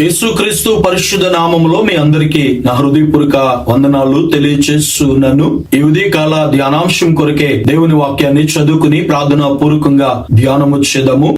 యేసుక్రీస్తు పరిశుద్ధ నామములో మీ అందరికీ నా హృదయపూర్వక వందనాలు తెలియచేస్తున్నాను. ఈ కాల ధ్యానాంశం కొరకే దేవుని వాక్యాన్ని చదువుకుని ప్రార్థనా పూర్వకంగా ధ్యానము చేద్దాము.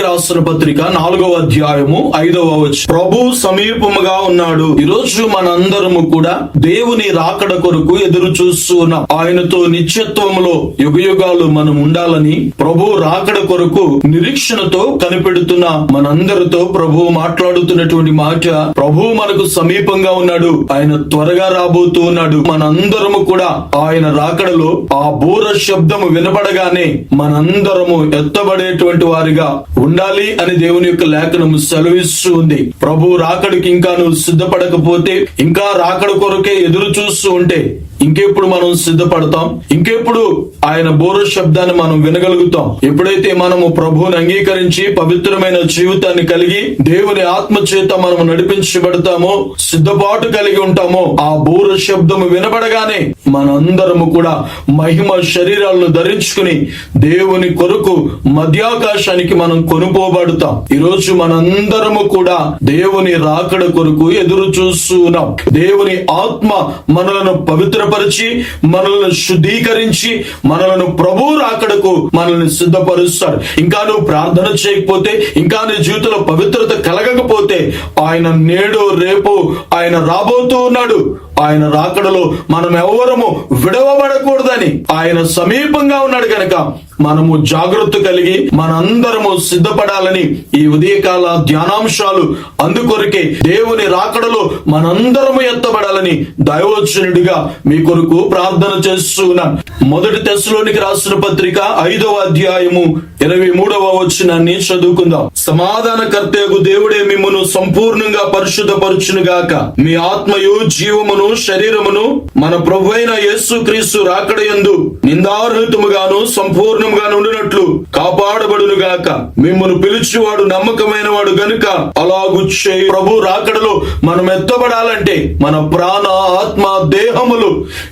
పిలిపిలికి రాసిన పత్రిక నాలుగవ అధ్యాయము ఐదవ వచ్చి ప్రభు సమీపముగా ఉన్నాడు. ఈరోజు మనందరము కూడా దేవుని రాకడ కొరకు ఎదురు చూస్తూ ఉన్నాం. ఆయనతో నిత్యత్వంలో యుగ యుగాలు మనం ఉండాలని ప్రభు రాకడ కొరకు నిరీక్షణతో కనిపెడుతున్న మనందరితో ప్రభు మాట్లాడుతున్నటువంటి మాట ప్రభు మనకు సమీపంగా ఉన్నాడు. ఆయన త్వరగా రాబోతూ ఉన్నాడు. మనందరము కూడా ఆయన రాకడలో ఆ బూర శబ్దము వినపడగానే మనందరము ఎత్తబడేటువంటి వారిగా ఉండాలి అని దేవుని యొక్క లేఖనము సెలవిస్తూ ఉంది. ప్రభు రాకడికి ఇంకా నువ్వు సిద్ధపడకపోతే ఇంకా రాకడ కొరకే ఎదురు చూస్తూ ఉంటే ఇంకెప్పుడు మనం సిద్ధపడతాం? ఇంకెప్పుడు ఆయన బోర శబ్దాన్ని మనం వినగలుగుతాం? ఎప్పుడైతే మనము ప్రభువుని అంగీకరించి పవిత్రమైన జీవితాన్ని కలిగి దేవుని ఆత్మ చేత మనము నడిపించబడతామో సిద్ధపాటు కలిగి ఉంటామో ఆ బోర శబ్దము వినబడగానే మనందరము కూడా మహిమ శరీరాలను ధరించుకుని దేవుని కొరకు మధ్యాకాశానికి మనం కొనుపోబడతాం. ఈరోజు మనందరము కూడా దేవుని రాకడ కొరకు ఎదురు చూస్తూ ఉన్నాం దేవుని ఆత్మ మనలను పవిత్ర భద్రపరిచి మనల్ని శుద్ధీకరించి మనలను ప్రభు రాకడకు మనల్ని సిద్ధపరుస్తాడు. ఇంకా నువ్వు ప్రార్థన చేయకపోతే ఇంకా నీ జీవితంలో పవిత్రత కలగకపోతే ఆయన నేడు రేపు ఆయన రాబోతూ ఉన్నాడు. ఆయన రాకడలో మనం ఎవరము విడవబడకూడదని ఆయన సమీపంగా ఉన్నాడు కనుక మనము జాగ్రత్త కలిగి మనందరము సిద్ధపడాలని ఈ ఉదయకాల ధ్యానాంశాలు అందుకొరకే దేవుని రాకడలో మనందరము ఎత్తబడాలని దైవోచనుడిగా మీ కొరకు ప్రార్థన చేస్తున్నాను. మొదటి తెశలోనికి రాసిన పత్రిక ఐదవ అధ్యాయము ఇరవై మూడవ వచనాన్ని చదువుకుందాం. సమాధానకర్తయకు దేవుడే మిమ్మను సంపూర్ణంగా పరిశుద్ధపరచును గాక మీ ఆత్మయు జీవమును శరీరమును మన ప్రభు అయిన యేసు క్రీస్తు రాకడయందు నిందారహితముగాను సంపూర్ణంగా ఉండినట్లు కాపాడబడును గాక మిమ్మల్ని పిలిచివాడు నమ్మకమైన వాడు గనుక అలాగు చేయి. ప్రభు రాకడలో మనం ఎత్తబడాలంటే మన ప్రాణ ఆత్మ దేహములు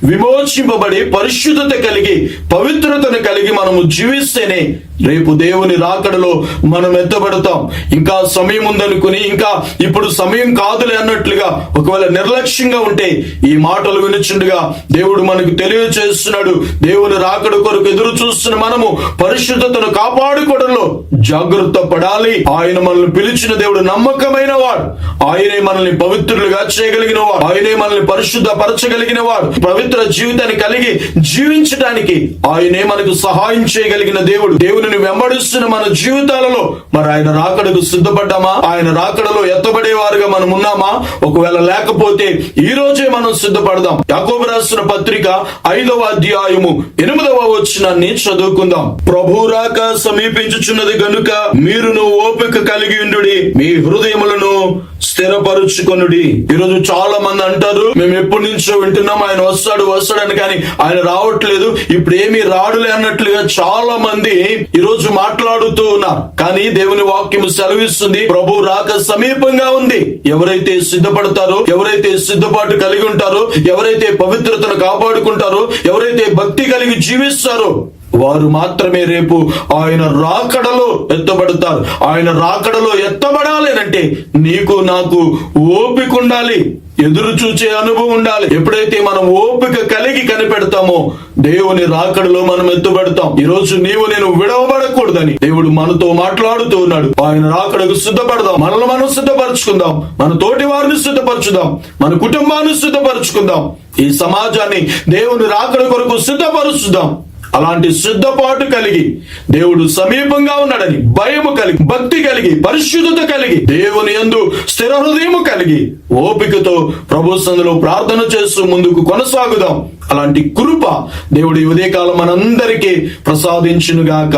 విమోచింపబడి పరిశుద్ధత కలిగి పవిత్రతను కలిగి మనము జీవిస్తేనే రేపు దేవుని రాకడలో మనం ఎత్తబడతాం ఇంకా సమయం ఉందనుకుని ఇంకా ఇప్పుడు సమయం కాదులే అన్నట్లుగా ఒకవేళ నిర్లక్ష్యంగా ఉంటే ఈ మాటలు వినుచుండగా దేవుడు మనకు తెలియచేస్తున్నాడు. దేవుని రాకడ కొరకు ఎదురు చూస్తున్న మనము పరిశుద్ధతను కాపాడుకోవడంలో జాగ్రత్త పడాలి. ఆయన మనల్ని పిలిచిన దేవుడు నమ్మకమైన వాడు. ఆయనే మనల్ని పవిత్రులుగా చేయగలిగిన వాడు. ఆయనే మనల్ని పరిశుద్ధ పరచగలిగిన వాడు. పవిత్ర జీవితాన్ని కలిగి జీవించడానికి ఆయనే మనకు సహాయం చేయగలిగిన దేవుడు. దేవుని వెంబడిస్తున్న మన జీవితాలలో మరి ఆయన రాకడకు సిద్ధపడ్డామా? ఆయన రాకడలో ఎత్తబడేవారుగా మనం ఉన్నామా ఒకవేళ లేకపోతే ఈ రోజే మనం సిద్ధపడదాం. యాకోబు రాసిన పత్రిక ఐదవ అధ్యాయము ఎనిమిదవ వచనాన్ని చదువుకుందాం. ప్రభు రాక సమీపించుచున్నది గనుక మీరును ఓపిక కలిగి ఉండు మీ హృదయములను స్థిరపరుచుకొనుడి. ఈరోజు చాలా మంది అంటారు మేము ఎప్పటి నుంచో వింటున్నాం ఆయన వస్తాడు వస్తాడని కానీ ఆయన రావట్లేదు ఇప్పుడు ఏమీ రాడులే అన్నట్లుగా చాలా మంది ఈరోజు మాట్లాడుతూ ఉన్నారు. కానీ దేవుని వాక్యం సెలవిస్తుంది ప్రభు రాక సమీపంగా ఉంది. ఎవరైతే సిద్ధపడతారో ఎవరైతే సిద్ధపాటు కలిగి ఉంటారో ఎవరైతే పవిత్రతను కాపాడుకుంటారో ఎవరైతే భక్తి కలిగి జీవిస్తారో వారు మాత్రమే రేపు ఆయన రాకడలో ఎత్తబడతారు. ఆయన రాకడలో ఎత్తబడాలి అంటే నీకు నాకు ఓపిక ఉండాలి. ఎదురు చూచే అనుభవం ఉండాలి. ఎప్పుడైతే మనం ఓపిక కలిగి కనిపెడతామో దేవుని రాకడలో మనం ఎత్తుబడతాం. ఈ రోజు నీవు నేను విడవబడకూడదని దేవుడు మనతో మాట్లాడుతూ ఉన్నాడు. ఆయన రాకడకు సిద్ధపడదాం. మనల్ని మనం సిద్ధపరచుకుందాం. మన తోటి వారిని సిద్ధపరచుదాం. మన కుటుంబాన్ని సిద్ధపరచుకుందాం. ఈ సమాజాన్ని దేవుని రాకడ కొరకు సిద్ధపరుచుదాం. అలాంటి సిద్ధపాటు కలిగి దేవుడు సమీపంగా ఉన్నాడని భయము కలిగి భక్తి కలిగి పరిశుద్ధత కలిగి దేవుని యందు స్థిర హృదయము కలిగి ఓపికతో ప్రభు సందులో ప్రార్థన చేస్తూ ముందుకు కొనసాగుదాం. అలాంటి కృప దేవుడి ఉదయకాలం మనందరికీ ప్రసాదించునుగాక.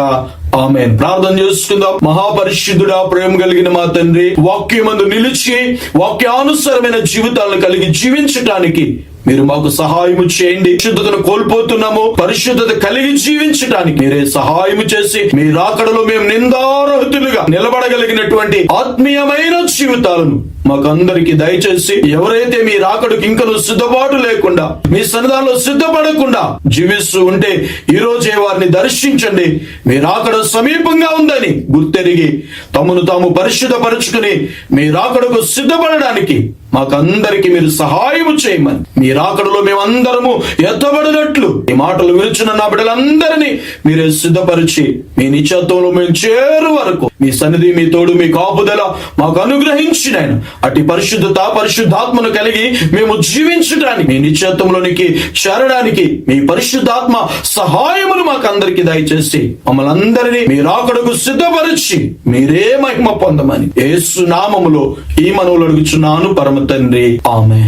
ఆమె ప్రార్థన చేసుకుందాం. మహాపరిశుద్ధుడా ప్రేమ కలిగిన మా తండ్రి వాక్యమందు నిలిచి వాక్యానుసరమైన జీవితాలను కలిగి జీవించటానికి మీరు మాకు సహాయము చేయండి. శుద్ధతను కోల్పోతున్నాము. పరిశుద్ధత కలిగి జీవించడానికి మీరే సహాయము చేసి మీ రాకడలో మేము నిందారహితులుగా నిలబడగలిగినటువంటి ఆత్మీయమైన జీవితాలను మాకందరికి దయచేసి ఎవరైతే మీ రాకడుకు ఇంకను సిద్ధపాటు లేకుండా మీ సన్నిధానంలో సిద్ధపడకుండా జీవిస్తూ ఉంటే ఈ రోజే వారిని దర్శించండి. మీ రాకడ సమీపంగా ఉందని గుర్తెరిగి తమను తాము పరిశుద్ధపరుచుకుని మీ రాకడకు సిద్ధపడడానికి మాకందరికి మీరు సహాయము చేయమని. మీ రాకడలో మేమందరము ఎత్తబడినట్లు ఈ మాటలు విరుచున్న నా బిడ్డలందరినీ మీరే సిద్ధపరిచి మీ నిశ్చత్వంలో మేము చేరు వరకు మీ సన్నిధి మీ తోడు మీ కాపుదల మాకు అనుగ్రహించిన అటు పరిశుద్ధత పరిశుద్ధాత్మను కలిగి మేము జీవించడానికి మీ నిశ్చత్వంలోనికి చేరడానికి మీ పరిశుద్ధాత్మ సహాయమును మాకు అందరికి దయచేసి మమ్మల్ని అందరినీ మీ రాకడకు సిద్ధపరిచి మీరే మహిమ పొందమని ఏ సునామములో ఈ మనవులు అడుగుచున్నాను పరమ తండ్రి. ఆమె